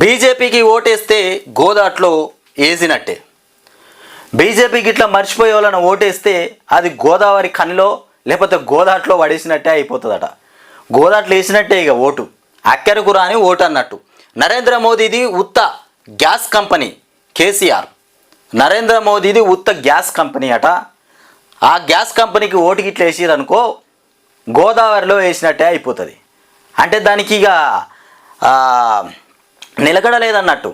బీజేపీకి ఓటేస్తే గోదాట్లో వేసినట్టే బీజేపీకి ఇట్లా మర్చిపోయే వాళ్ళని ఓటేస్తే అది గోదావరి కనిలో లేకపోతే గోదాట్లో పడేసినట్టే అయిపోతుందట. గోదాట్లో వేసినట్టే ఇక ఓటు. అక్కరకు రాని ఓటు అన్నట్టు. నరేంద్ర మోదీది ఉత్త గ్యాస్ కంపెనీ కేసీఆర్. నరేంద్ర మోదీది ఉత్త గ్యాస్ కంపెనీ అట. ఆ గ్యాస్ కంపెనీకి ఓటుకి ఇట్లా వేసిరనుకో గోదావరిలో వేసినట్టే అయిపోతుంది. అంటే దానికి ఇక నిలకడలేదన్నట్టు.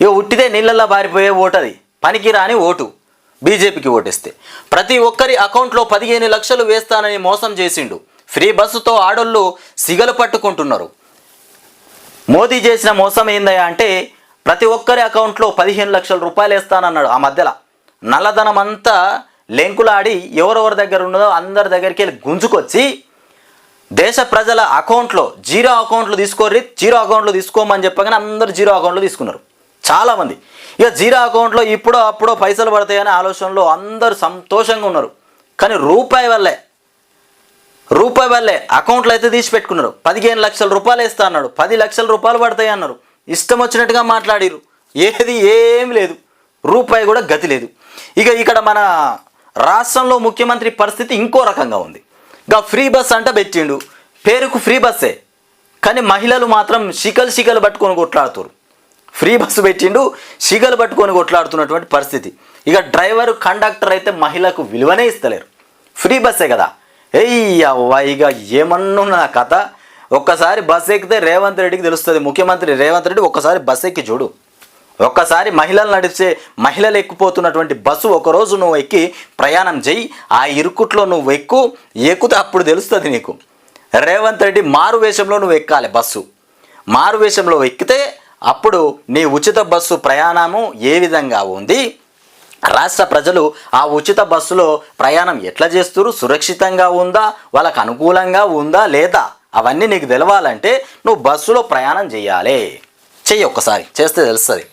ఇక ఉట్టిదే నీళ్ళల్లో బారిపోయే ఓటు అది ఓటు. బీజేపీకి ఓటేస్తే. ప్రతి ఒక్కరి అకౌంట్లో పదిహేను లక్షలు వేస్తానని మోసం చేసిండు. ఫ్రీ బస్సుతో ఆడోళ్ళు సిగలు పట్టుకుంటున్నారు. మోదీ చేసిన మోసం ఏందయ్యా అంటే ప్రతి ఒక్కరి అకౌంట్లో పదిహేను లక్షల రూపాయలు వేస్తానన్నాడు ఆ మధ్యలో. నల్లధనం అంతా లెంకులాడి ఎవరెవరి దగ్గర ఉన్నదో అందరి దగ్గరికి వెళ్ళి గుంజుకొచ్చి దేశ ప్రజల అకౌంట్లో జీరో అకౌంట్లు తీసుకోర్రి జీరో అకౌంట్లు తీసుకోమని చెప్పగానే అందరు జీరో అకౌంట్లు తీసుకున్నారు. చాలామంది. ఇక జీరో అకౌంట్లో ఇప్పుడో అప్పుడో పైసలు పడతాయనే ఆలోచనలో అందరూ సంతోషంగా ఉన్నారు. కానీ రూపాయి వల్లే రూపాయి వల్లే అకౌంట్లో అయితే తీసి పెట్టుకున్నారు పదిహేను లక్షల రూపాయలు వేస్తా అన్నాడు. పది లక్షల రూపాయలు పడతాయి అన్నారు. ఇష్టం వచ్చినట్టుగా మాట్లాడిరు ఏది ఏం లేదు. రూపాయి కూడా గతి లేదు. ఇక ఇక్కడ మన రాష్ట్రంలో ముఖ్యమంత్రి పరిస్థితి ఇంకో రకంగా ఉంది. గా ఫ్రీ బస్ అంట పెట్టిండు. పేరుకు ఫ్రీ బస్సే. కానీ మహిళలు మాత్రం శికలు శికలు పట్టుకొని కొట్లాడుతారు ఫ్రీ బస్సు పెట్టిండు శిగలు పట్టుకొని కొట్లాడుతున్నటువంటి పరిస్థితి. ఇక డ్రైవర్ కండక్టర్ అయితే మహిళకు విలువనే ఇస్తలేరు. ఫ్రీ బస్సే కదా. ఏయ్ అవ్వ ఇక ఏమన్నా కథ? ఒక్కసారి బస్ ఎక్కితే రేవంత్ రెడ్డికి తెలుస్తుంది. ముఖ్యమంత్రి రేవంత్ రెడ్డి ఒక్కసారి బస్ ఎక్కి చూడు. ఒక్కసారి మహిళలు నడిచే మహిళలు ఎక్కిపోతున్నటువంటి బస్సు ఒకరోజు నువ్వు ఎక్కి ప్రయాణం చెయ్యి. ఆ ఇరుకుట్లో నువ్వు ఎక్కు. ఎక్కుతే అప్పుడు తెలుస్తుంది నీకు. రేవంత్ రెడ్డి మారు వేషంలో నువ్వు ఎక్కాలి బస్సు. మారు వేషంలో ఎక్కితే అప్పుడు నీ ఉచిత బస్సు ప్రయాణము ఏ విధంగా ఉంది? రాష్ట్ర ప్రజలు ఆ ఉచిత బస్సులో ప్రయాణం ఎట్లా చేస్తున్నారు సురక్షితంగా ఉందా? వాళ్ళకు అనుకూలంగా ఉందా? లేదా? అవన్నీ నీకు తెలవాలంటే నువ్వు బస్సులో ప్రయాణం చేయాలి చెయ్యి ఒక్కసారి. చేస్తే తెలుస్తుంది.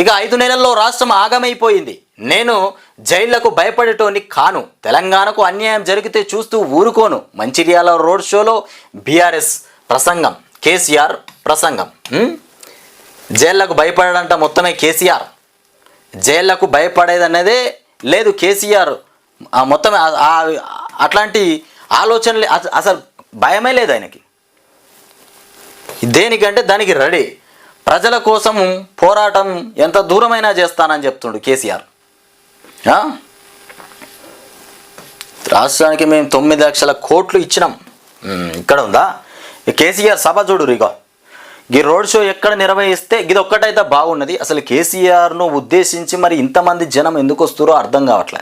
ఇక ఐదు నెలల్లో రాష్ట్రం ఆగమైపోయింది. నేను జైళ్ళకు భయపడేటోని కాను. తెలంగాణకు అన్యాయం జరిగితే చూస్తూ ఊరుకోను. మంచిర్యాల రోడ్ షోలో బీఆర్ఎస్ ప్రసంగం. కేసీఆర్ ప్రసంగం. జైళ్ళకు భయపడడంట మొత్తమే కేసీఆర్. జైళ్ళకు భయపడేదన్నదే లేదు కేసీఆర్. మొత్తం అట్లాంటి ఆలోచనలు అసలు భయమే లేదు ఆయనకి. దేనికంటే దానికి రెడీ. ప్రజల కోసం పోరాటం ఎంత దూరమైనా చేస్తానని చెప్తుండు కేసీఆర్. రాష్ట్రానికి మేము తొమ్మిది లక్షల కోట్లు ఇచ్చినాం. ఇక్కడ ఉందా? కేసీఆర్ సభ చూడు ఇగో. ఈ రోడ్ షో ఎక్కడ నిర్వహిస్తే ఇది ఒక్కటైతే బాగున్నది. అసలు కేసీఆర్ను ఉద్దేశించి మరి ఇంతమంది జనం ఎందుకు వస్తారో అర్థం కావట్లే.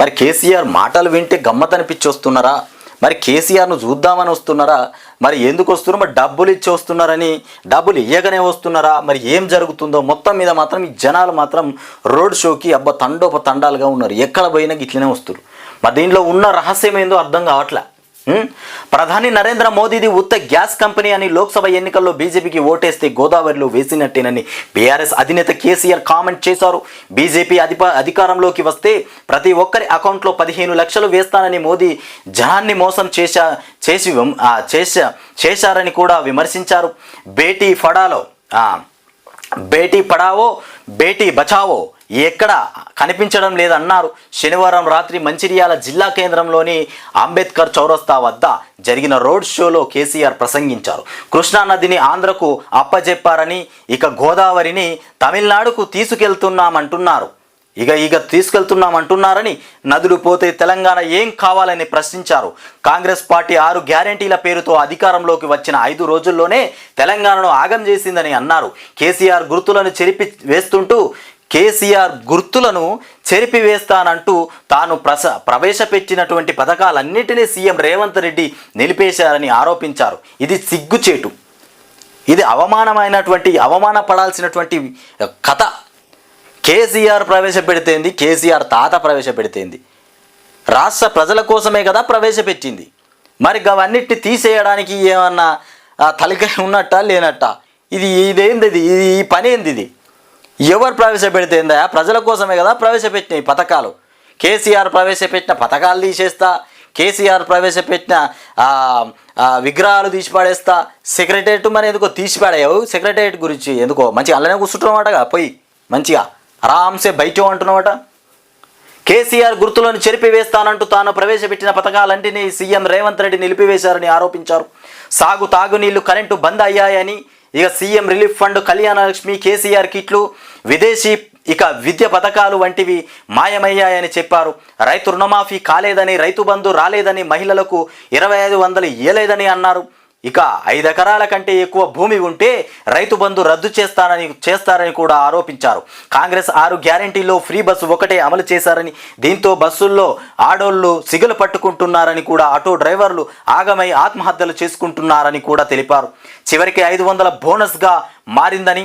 మరి కేసీఆర్ మాటలు వింటే గమ్మతనిపించి వస్తున్నారా మరి కేసీఆర్ను చూద్దామని వస్తున్నారా? మరి ఎందుకు వస్తున్నారు? మరి డబ్బులు ఇచ్చి వస్తున్నారని డబ్బులు ఇయ్యగానే వస్తున్నారా? మరి ఏం జరుగుతుందో మొత్తం మీద మాత్రం ఈ జనాలు మాత్రం రోడ్ షోకి అబ్బా తండోప తండాలుగా ఉన్నారు. ఎక్కడ పోయినా ఇట్లనే వస్తున్నారు మరి దీంట్లో ఉన్న రహస్యం ఏందో అర్థం కావట్లే. ప్రధాని నరేంద్ర మోదీది ఉత్త గ్యాస్ కంపెనీ అని లోక్సభ ఎన్నికల్లో బీజేపీకి ఓటేస్తే గోదావరిలో వేసినట్టేనని బీఆర్ఎస్ అధినేత కేసీఆర్ కామెంట్ చేశారు. బీజేపీ అధిప అధికారంలోకి వస్తే ప్రతి ఒక్కరి అకౌంట్లో పదిహేను లక్షలు వేస్తానని మోదీ జనాన్ని మోసం చేశా చేసి చేశా చేశారని కూడా విమర్శించారు. బేటీ ఫడాలో బేటీ పడావో బేటీ బచావో ఎక్కడ కనిపించడం లేదన్నారు. శనివారం రాత్రి మంచిర్యాల జిల్లా కేంద్రంలోని అంబేద్కర్ చౌరస్తా వద్ద జరిగిన రోడ్ షోలో కేసీఆర్ ప్రసంగించారు. కృష్ణా నదిని ఆంధ్రకు అప్పజెప్పారని ఇక గోదావరిని తమిళనాడుకు తీసుకెళ్తున్నామంటున్నారు. ఇక ఇక తీసుకెళ్తున్నామంటున్నారని నదులు పోతే తెలంగాణ ఏం కావాలని ప్రశ్నించారు. కాంగ్రెస్ పార్టీ ఆరు గ్యారంటీల పేరుతో అధికారంలోకి వచ్చిన ఐదు రోజుల్లోనే తెలంగాణను ఆగం చేసిందని అన్నారు. కేసీఆర్ గుర్తులను చెరిపి వేస్తుంటూ కేసీఆర్ గుర్తులను చెరిపివేస్తానంటూ తాను ప్రస ప్రవేశపెట్టినటువంటి పథకాలన్నింటినీ సీఎం రేవంత్ రెడ్డి నిలిపేశారని ఆరోపించారు. ఇది సిగ్గుచేటు. ఇది అవమానమైనటువంటి అవమానపడాల్సినటువంటి కథ. కేసీఆర్ ప్రవేశపెడితేంది కేసీఆర్ తాత ప్రవేశపెడితేంది. రాష్ట్ర ప్రజల కోసమే కదా ప్రవేశపెట్టింది. మరి అవన్నిటిని తీసేయడానికి ఏమన్నా ఆ, ఉన్నట్టా ఉన్నట్ట లేనట్ట? ఇది ఇదేంది ఇది? ఈ పని ఏంది ఇది? ఎవరు ప్రవేశపెడితేందా? ప్రజల కోసమే కదా ప్రవేశపెట్టిన ఈ పథకాలు. కేసీఆర్ ప్రవేశపెట్టిన పథకాలు తీసేస్తా కేసీఆర్ ప్రవేశపెట్టిన విగ్రహాలు తీసి పడేస్తా సెక్రటరియట్ మరి ఎందుకో తీసి పడేయవు సెక్రటరియట్ గురించి ఎందుకో? మంచిగా అలానే కూర్చుంటున్నావాటగా పోయి. మంచిగా ఆరాంసే బయట అంటున్నావట. కేసీఆర్ గుర్తులను చెరిపివేస్తానంటూ తాను ప్రవేశపెట్టిన పథకాలన్నింటినీ సీఎం రేవంత్ రెడ్డి నిలిపివేశారని ఆరోపించారు. సాగు తాగునీళ్ళు కరెంటు బంద్ అయ్యాయని ఇక CM relief fund Kalyana Lakshmi KCR కిట్లు విదేశీ ఇక విద్య పథకాలు వంటివి మాయమయ్యాయని చెప్పారు. రైతు రుణమాఫీ కాలేదని రైతు బంధు రాలేదని మహిళలకు ఇరవై ఐదు వందలు ఇయ్యలేదని అన్నారు. ఇక ఐదు ఎకరాల కంటే ఎక్కువ భూమి ఉంటే రైతు బంధు రద్దు చేస్తారని చేస్తారని కూడా ఆరోపించారు. కాంగ్రెస్ ఆరు గ్యారంటీలో ఫ్రీ బస్సు ఒకటే అమలు చేశారని దీంతో బస్సుల్లో ఆడోళ్ళు సిగలు పట్టుకుంటున్నారని కూడా ఆటో డ్రైవర్లు ఆగమై ఆత్మహత్యలు చేసుకుంటున్నారని కూడా తెలిపారు. చివరికి ఐదు వందల బోనస్గా మారిందని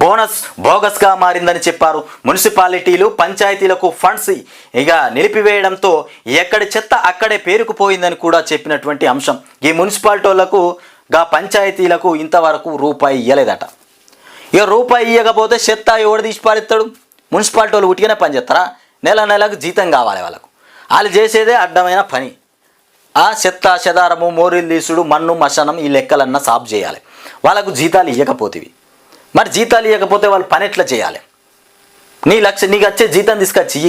బోనస్ బోగస్గా మారిందని చెప్పారు మున్సిపాలిటీలు పంచాయతీలకు ఫండ్స్ ఇక నిలిపివేయడంతో ఎక్కడి చెత్త అక్కడే పేరుకుపోయిందని కూడా చెప్పినటువంటి అంశం. ఈ మున్సిపాలిటీలకు గా పంచాయతీలకు ఇంతవరకు రూపాయి ఇవ్వలేదట ఇక రూపాయి ఇవ్వకపోతే చెత్త ఎవడు తీసి పారిస్తాడు మున్సిపాలిటీ వాళ్ళు ఉట్టిగానే పని చేస్తారా? నెల నెలకు జీతం కావాలి వాళ్ళకు. వాళ్ళు చేసేదే అడ్డమైన పని. ఆ చెత్త చెదారము మోరీలు తీసుడు మన్ను మశనం ఈ లెక్కలన్నా సాఫ్ చేయాలి. వాళ్ళకు జీతాలు ఇవ్వకపోతేవి మరి జీతాలు ఇవ్వకపోతే వాళ్ళు పని ఎట్లా చేయాలి? నీ లక్ష నీకు వచ్చే జీతం తీసుకొచ్చి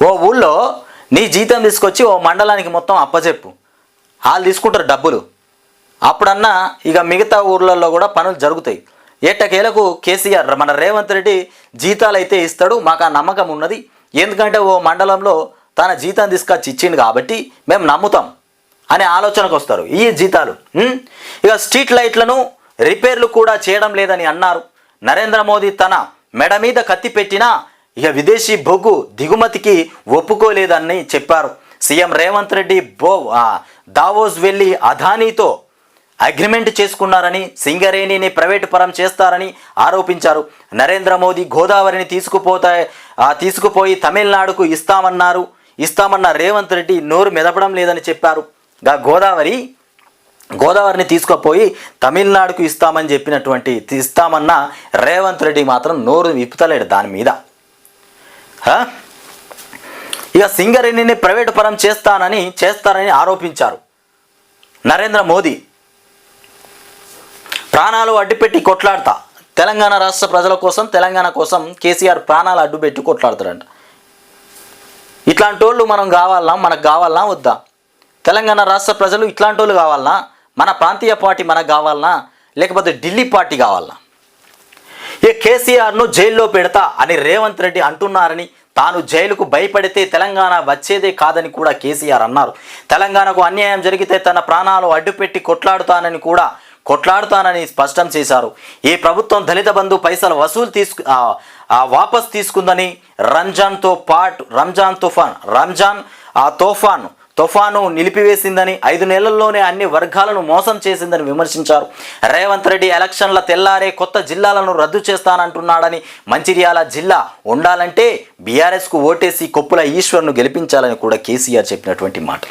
ఓ ఊళ్ళో నీ జీతం తీసుకొచ్చి ఓ మండలానికి మొత్తం అప్పచెప్పు వాళ్ళు తీసుకుంటారు డబ్బులు. అప్పుడన్నా ఇక మిగతా ఊర్లలో కూడా పనులు జరుగుతాయి. ఏటకేలకు కేసీఆర్ మన రేవంత్ రెడ్డి జీతాలు అయితే ఇస్తాడు మాకు ఆ నమ్మకం ఉన్నది. ఎందుకంటే ఓ మండలంలో తన జీతం తీసుకొచ్చి ఇచ్చిండు కాబట్టి మేము నమ్ముతాం అనే ఆలోచనకు వస్తారు ఈ జీతాలు ఇక స్ట్రీట్ లైట్లను రిపేర్లు కూడా చేయడం లేదని అన్నారు. నరేంద్ర మోదీ తన మెడ మీద కత్తి పెట్టినా ఇక విదేశీ బొగ్గు దిగుమతికి ఒప్పుకోలేదని చెప్పారు. సీఎం రేవంత్ రెడ్డి బో దావోస్ వెళ్ళి అదానీతో అగ్రిమెంట్ చేసుకున్నారని సింగరేణిని ప్రైవేటు పరం చేస్తారని ఆరోపించారు. నరేంద్ర మోదీ గోదావరిని తీసుకుపోతా తీసుకుపోయి తమిళనాడుకు ఇస్తామన్నారు. ఇస్తామన్న రేవంత్ రెడ్డి నోరు మెదపడం లేదని చెప్పారు. గా గోదావరి గోదావరిని తీసుకుపోయి తమిళనాడుకు ఇస్తామని చెప్పినటువంటి ఇస్తామన్న రేవంత్ రెడ్డి మాత్రం నోరు విప్పుతలేడు దాని మీద. ఇక సింగరేణిని ప్రైవేటు పరం చేస్తానని చేస్తారని ఆరోపించారు నరేంద్ర మోదీ. ప్రాణాలు అడ్డుపెట్టి కొట్లాడతా. తెలంగాణ రాష్ట్ర ప్రజల కోసం తెలంగాణ కోసం కేసీఆర్ ప్రాణాలు అడ్డుపెట్టి కొట్లాడతాడంట. ఇట్లాంటి వాళ్ళు మనం కావాలా మనకు కావాలా వద్దా? తెలంగాణ రాష్ట్ర ప్రజలు ఇట్లాంటి వాళ్ళు కావాలా మన ప్రాంతీయ పార్టీ మనకు కావాలనా? లేకపోతే ఢిల్లీ పార్టీ కావాలనా? ఈ కేసీఆర్ను జైల్లో పెడతా అని రేవంత్ రెడ్డి అంటున్నారని తాను జైలుకు భయపడితే తెలంగాణ వచ్చేదే కాదని కూడా కేసీఆర్ అన్నారు. తెలంగాణకు అన్యాయం జరిగితే తన ప్రాణాలు అడ్డుపెట్టి కొట్లాడుతానని కూడా కొట్లాడుతానని స్పష్టం చేశారు. ఈ ప్రభుత్వం దళిత బంధు పైసలు వసూలు తీసుకు వాపస్ తీసుకుందని రంజాన్తో పాటు రంజాన్ తుఫాన్ రంజాన్ ఆ తోఫాన్ తుఫాను నిలిపివేసిందని ఐదు నెలల్లోనే అన్ని వర్గాలను మోసం చేసిందని విమర్శించారు. రేవంత్ రెడ్డి ఎలక్షన్ల తెల్లారే కొత్త జిల్లాలను రద్దు చేస్తానంటున్నాడని మంచిర్యాల జిల్లా ఉండాలంటే బీఆర్ఎస్కు ఓటేసి కొప్పుల ఈశ్వర్ను గెలిపించాలని కూడా కేసీఆర్ చెప్పినటువంటి మాట